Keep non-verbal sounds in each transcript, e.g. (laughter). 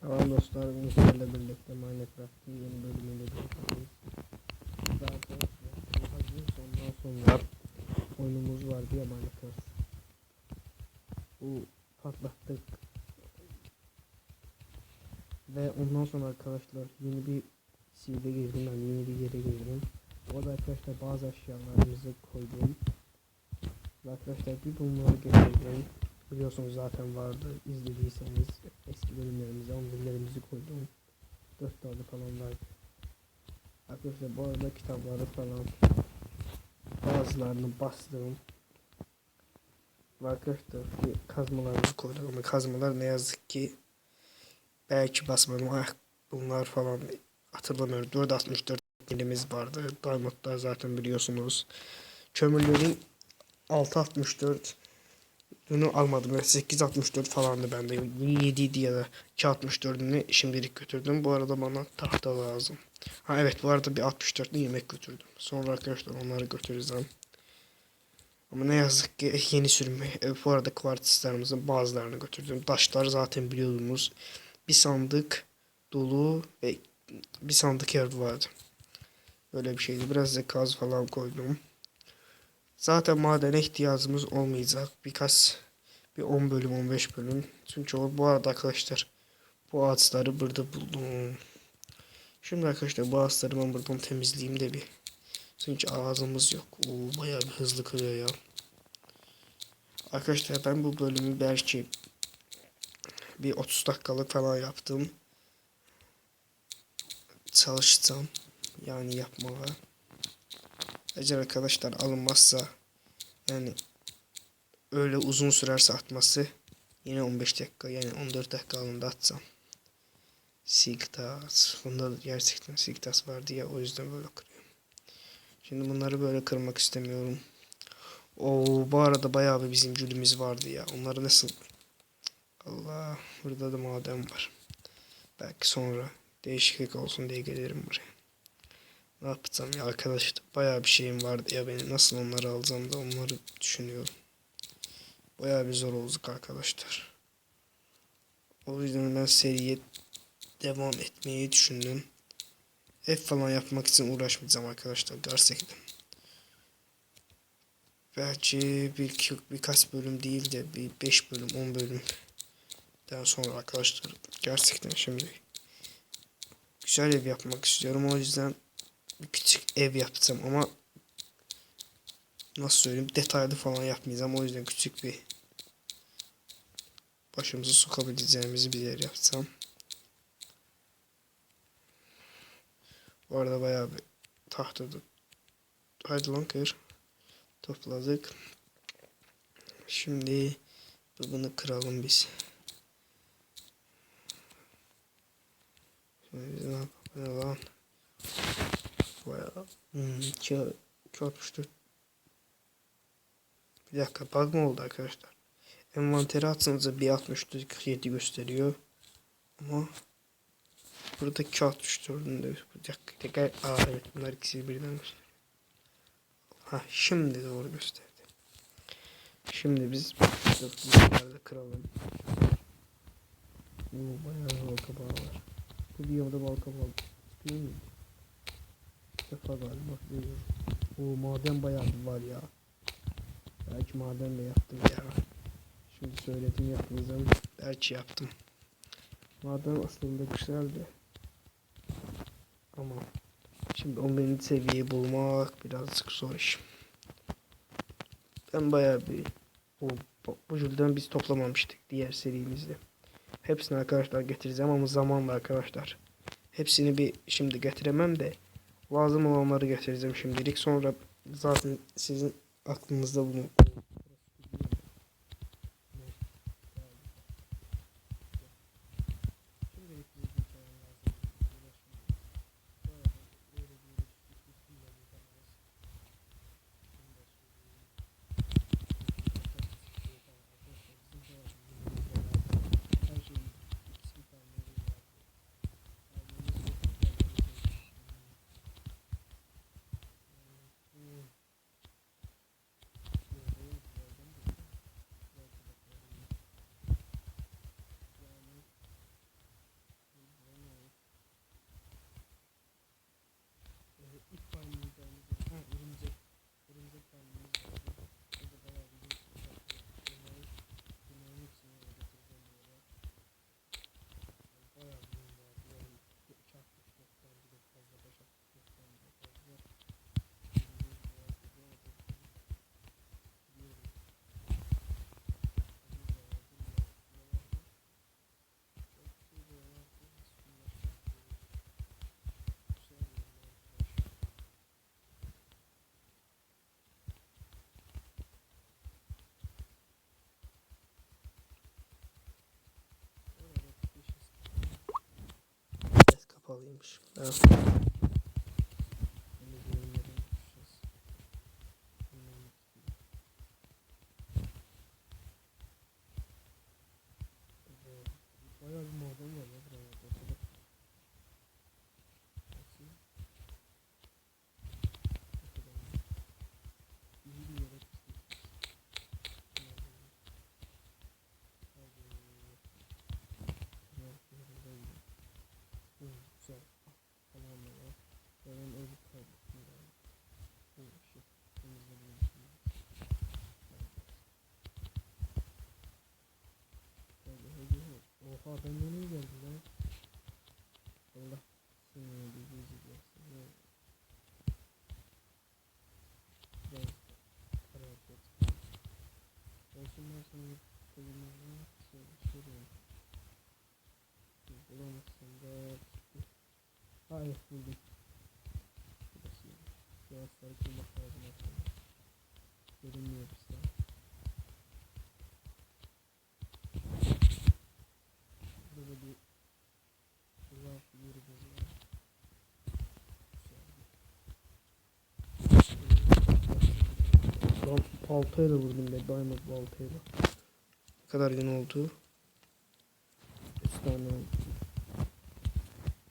Selam dostlar, sizlerle birlikte Minecraft'ın yeni bölümüyle birlikteyiz. Zaten hazır sonra oyunumuz vardı ya Minecraft. Bu patlattık. Ve ondan sonra arkadaşlar yeni bir seed'e girdim ben yeni bir yere girdim. Orada arkadaşlar bazı eşyalarımızı koydum. Ve arkadaşlar bir bunları getirdim. Biliyorsunuz zaten vardı. İzlediyseniz eski bölümlerimize 11'lerimizi koydum. 4 tane falan vardı. Arkadaşlar bu arada kitapları falan bazılarını bastım. Arkadaşlar kazmalarımızı koyduk ama kazmalar ne yazık ki belki basmadım. Ah, bunlar falan hatırlamıyorum. 464 milimiz vardı. Diamondlar zaten biliyorsunuz. Kömürlerin 664 bunu almadım. Yani 864 falandı bende. 7 idi ya da 264'ünü şimdilik götürdüm. Bu arada bana tahta lazım. Ha evet bu arada bir 64'lü yemek götürdüm. Sonra arkadaşlar onları götüreceğim. Ama ne yazık ki yeni sürümü. E, bu arada kvartislerimizin bazılarını götürdüm. Taşlar zaten biliyordunuz. Bir sandık dolu ve bir sandık yer vardı. Böyle bir şeydi. Biraz da kaz falan koydum. Zaten madene ihtiyacımız olmayacak. Birkaç bir 10 bölüm 15 bölüm. Çünkü o bu arada arkadaşlar bu ağaçları burada buldum. Şimdi arkadaşlar bu ağaçları ben buradan temizleyeyim de bir. Çünkü ağzımız yok. Oo, bayağı bir hızlı kırıyor ya. Arkadaşlar ben bu bölümü belki bir 30 dakikalık falan yaptım. Çalışacağım. Yani yapmaya. Eğer arkadaşlar alınmazsa yani öyle uzun sürerse atması yine 15 dakika yani 14 dakika alında atsam. Sigtas. Bunda gerçekten Sigtas vardı ya o yüzden böyle kırıyorum. Şimdi bunları böyle kırmak istemiyorum. O bu arada bayağı bir bizim gülümüz vardı ya. Onları nasıl Allah burada da maden var. Belki sonra değişiklik olsun diye gelirim buraya. Ne yapacağım ya arkadaşlar bayağı bir şeyim vardı ya benim nasıl onları alacağım da onları düşünüyorum. Bayağı bir zor olacak arkadaşlar. O yüzden ben seriye devam etmeyi düşündüm. F falan yapmak için uğraşmayacağım arkadaşlar gerçekten. Belki bir, birkaç bölüm değil de bir 5 bölüm 10 bölüm daha sonra arkadaşlar gerçekten şimdi güzel ev yapmak istiyorum o yüzden küçük ev yapacağım ama nasıl söyleyeyim detaylı falan yapmayacağım o yüzden küçük bir başımızı sokabileceğimiz bir yer yapsam. Bu arada bayağı bir tahtada haydi lan kır topladık. Şimdi bunu kıralım biz. Şimdi biz ne yapalım? Bayağı. Hmm, 2, 264. Bir dakika bug mı oldu arkadaşlar? Envanteri atsanıza bir 64 gösteriyor. Ama burada 264'ün de bir dakika tekrar aa evet bunlar ikisi birden gösteriyor. Ha şimdi doğru gösterdi. Şimdi biz bunları kıralım. Oo, bayağı bal kabağı var. Bu videoda bal kabağı değil mi? Defa galiba görüyorum. O maden bayağı var ya. Belki madenle yaptım ya. Şimdi söyledim yapmayacağım. Belki yaptım. Maden aslında güzeldi. Ama şimdi 11. seviyeyi bulmak birazcık zor iş. Ben bayağı bir o bu jülden biz toplamamıştık diğer serimizde. Hepsini arkadaşlar getireceğim ama zamanla arkadaşlar. Hepsini bir şimdi getiremem de lazım olanları getireceğim şimdilik. Sonra zaten sizin aklınızda bunu kapalıymış. Ha. Bunu görmeden yapacağız. Bundan bakayım. Evet, Bayağı bir maden var ya buralarda. Bakalım. Bakayım. Bakalım. İyi bir yere çıktık. Hadi. Biraz yerindeyim. Hı, güzel. Ah, Tamam ya. Benim evi kaybettim ben. Bu ışık temizlemeyi Hadi hadi hadi. Oha ben nereye geldim lan? Allah seni? Biraz karar et. Olsun ben sana şöyle şöyle. Bulamazsın da. Hayır buldum. Burası. Yavaşları kırmak lazım aslında. Görünmüyor bizden. Burada bir Raf yerimiz var. Güzel. Lan baltayla vurdum be diamond baltayla. Ne kadar gün oldu? Oldu.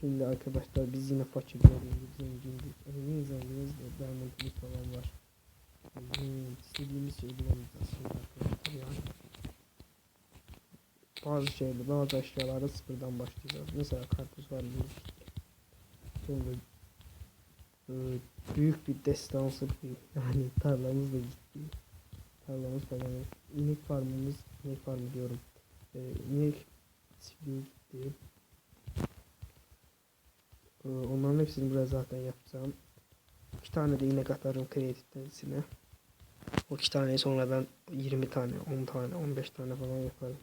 Şimdi arkadaşlar biz yine fakir gördüğünüz zengindik. Emin zenginiz de diamond'lı falan var. Hmm, istediğimiz şeyi bulamayacağız şimdi arkadaşlar yani. Bazı şeyleri, bazı eşyalarda sıfırdan başlayacağız. Mesela karpuz var mı? Sonra e, büyük bir destansı bir yani tarlamız da gitti. Tarlamız falan. İnek farmımız, inek farmı diyorum. E, inek çiftliği gitti. E, onların hepsini buraya zaten yapacağım. İki tane de inek atarım kreatiften içine. O iki taneyi sonradan 20 tane, 10 tane, 15 tane falan yaparım.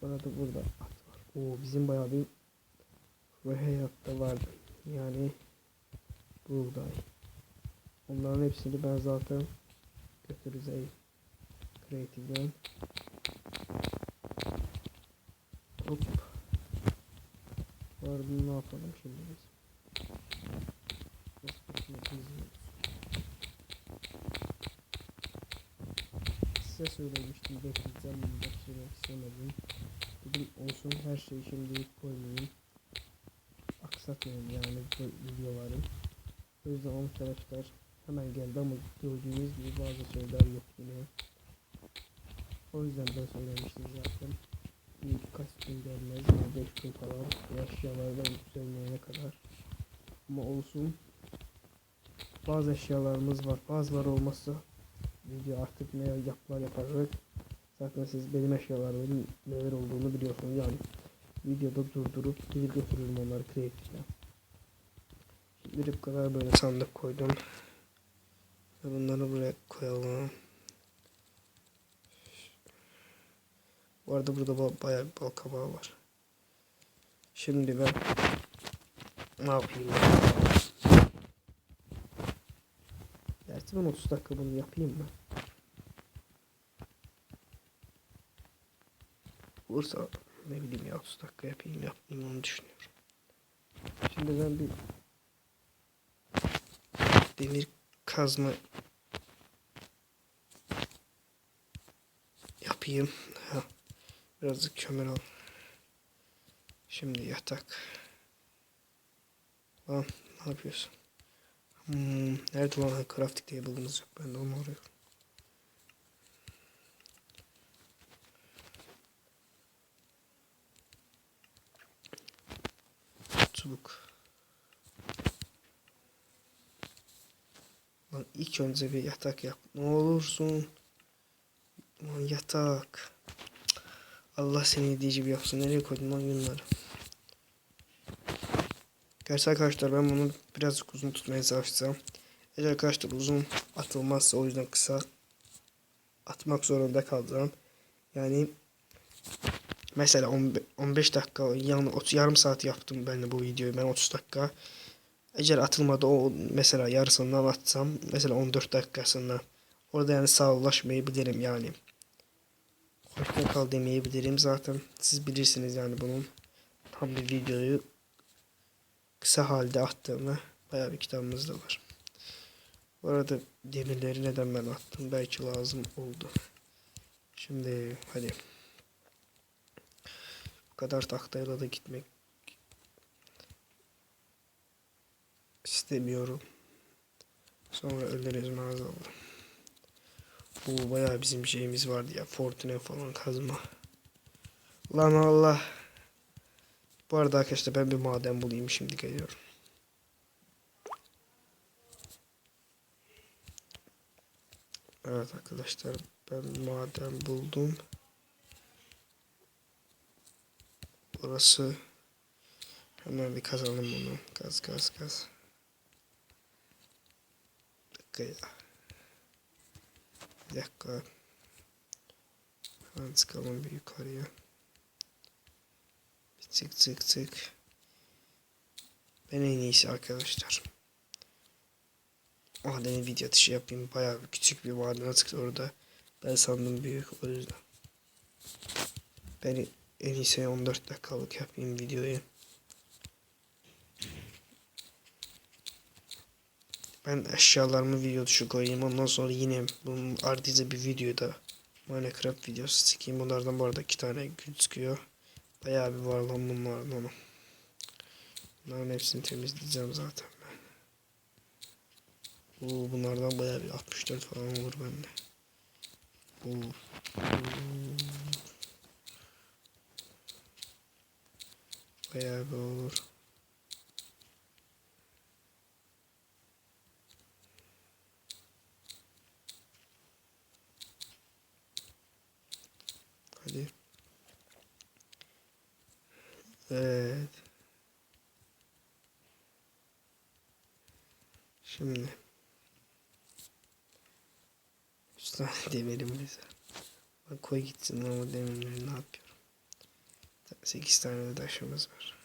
Sonra da burada at var. Oo bizim bayağı bir ve hayatta vardı. Yani buğday. Onların hepsini ben zaten götüreceğim. Creative'den. Hop. Arada ne yapalım şimdi biz? İzliyoruz. Size söylemiştim bekleyeceğim bunu pişirmek istemedim. Dedim olsun her şeyi şimdi koymayayım. Aksatmayayım yani videoları. O yüzden arkadaşlar hemen geldi ama gördüğünüz gibi bazı şeyler yok yine. O yüzden ben söylemiştim zaten. Bir birkaç gün gelmez ama 5 gün falan eşyalardan yükselmeyene kadar. Ama olsun. Bazı eşyalarımız var. Bazıları olmazsa video artık ne yaplar yaparız. Zaten siz benim eşyalarımın neler olduğunu biliyorsunuz yani. Videoda durdurup geri götürürüm onları kreatifle. Bu kadar böyle sandık koydum. Ve bunları buraya koyalım. Bu arada burada ba- bayağı bir bal kabağı var. Şimdi ben ne yapayım? Gerçi ben 30 dakika bunu yapayım mı? Olursa ne bileyim ya 30 dakika yapayım yapmayayım onu düşünüyorum. Şimdi ben bir demir kazma yapayım. Ha. Birazcık kömür al. Şimdi yatak. Lan ne yapıyorsun? Hmm, nerede lan Ha, crafting table'ımız yok. Ben de onu arıyorum. Çubuk. Lan ilk önce bir yatak yap. Ne olursun. Lan yatak. Allah seni gibi yapsın. Nereye koydun lan yunları? Gerçi arkadaşlar ben bunu birazcık uzun tutmaya çalışacağım. Eğer arkadaşlar uzun atılmazsa o yüzden kısa atmak zorunda kalacağım. Yani mesela 15 15 dakika yani 30 yarım saat yaptım ben de bu videoyu ben 30 dakika. Eğer atılmadı o mesela yarısından atsam mesela 14 dakikasında orada yani sağlaşmayabilirim yani. Hoşça kal demeyebilirim zaten siz bilirsiniz yani bunun tam bir videoyu kısa halde attığımda bayağı bir kitabımız da var. Bu arada demirleri neden ben attım? Belki lazım oldu. Şimdi hadi. Bu kadar tahtayla da gitmek istemiyorum. Sonra ölürüz maazallah. Bu bayağı bizim şeyimiz vardı ya. Fortune falan kazma. Lan Allah. Bu arada arkadaşlar ben bir maden bulayım şimdi geliyorum. Evet arkadaşlar ben maden buldum. Burası hemen bir kazalım bunu. Gaz gaz gaz. Dakika ya. Bir dakika. Hemen çıkalım bir yukarıya. Bir çık çık çık. Ben en iyisi arkadaşlar. Madeni video atışı yapayım. Bayağı bir küçük bir maden atık orada. Ben sandım büyük o yüzden. Ben en iyisi 14 dakikalık yapayım videoyu. Ben eşyalarımı video dışı koyayım. Ondan sonra yine bunun ardıca bir videoda Minecraft videosu çekeyim. Bunlardan bu arada iki tane gözüküyor. Bayağı bir var lan bunlardan ama. Bunların hepsini temizleyeceğim zaten ben. Oo, bunlardan bayağı bir 64 falan olur bende. Oo. Oo. Bayağı bir olur. Hadi. Evet. Şimdi. Üç tane (laughs) demirimiz var. Bak koy gitsin ama demirleri ne yapıyorum. Sekiz tane de taşımız var.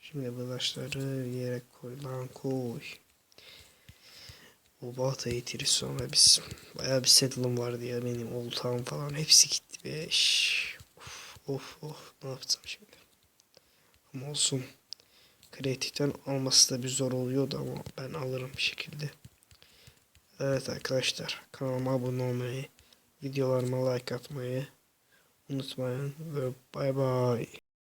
Şimdi bu taşları yere koy lan koy. O baltayı yitiririz sonra biz. Bayağı bir saddle'ım vardı ya benim oltağım falan hepsi gitti be. Şş. Of of of ne yapacağım şimdi. Ama olsun. Kreatiften alması da bir zor oluyordu ama ben alırım bir şekilde. Evet arkadaşlar kanalıma abone olmayı, videolarıma like atmayı unutmayın ve bay bay.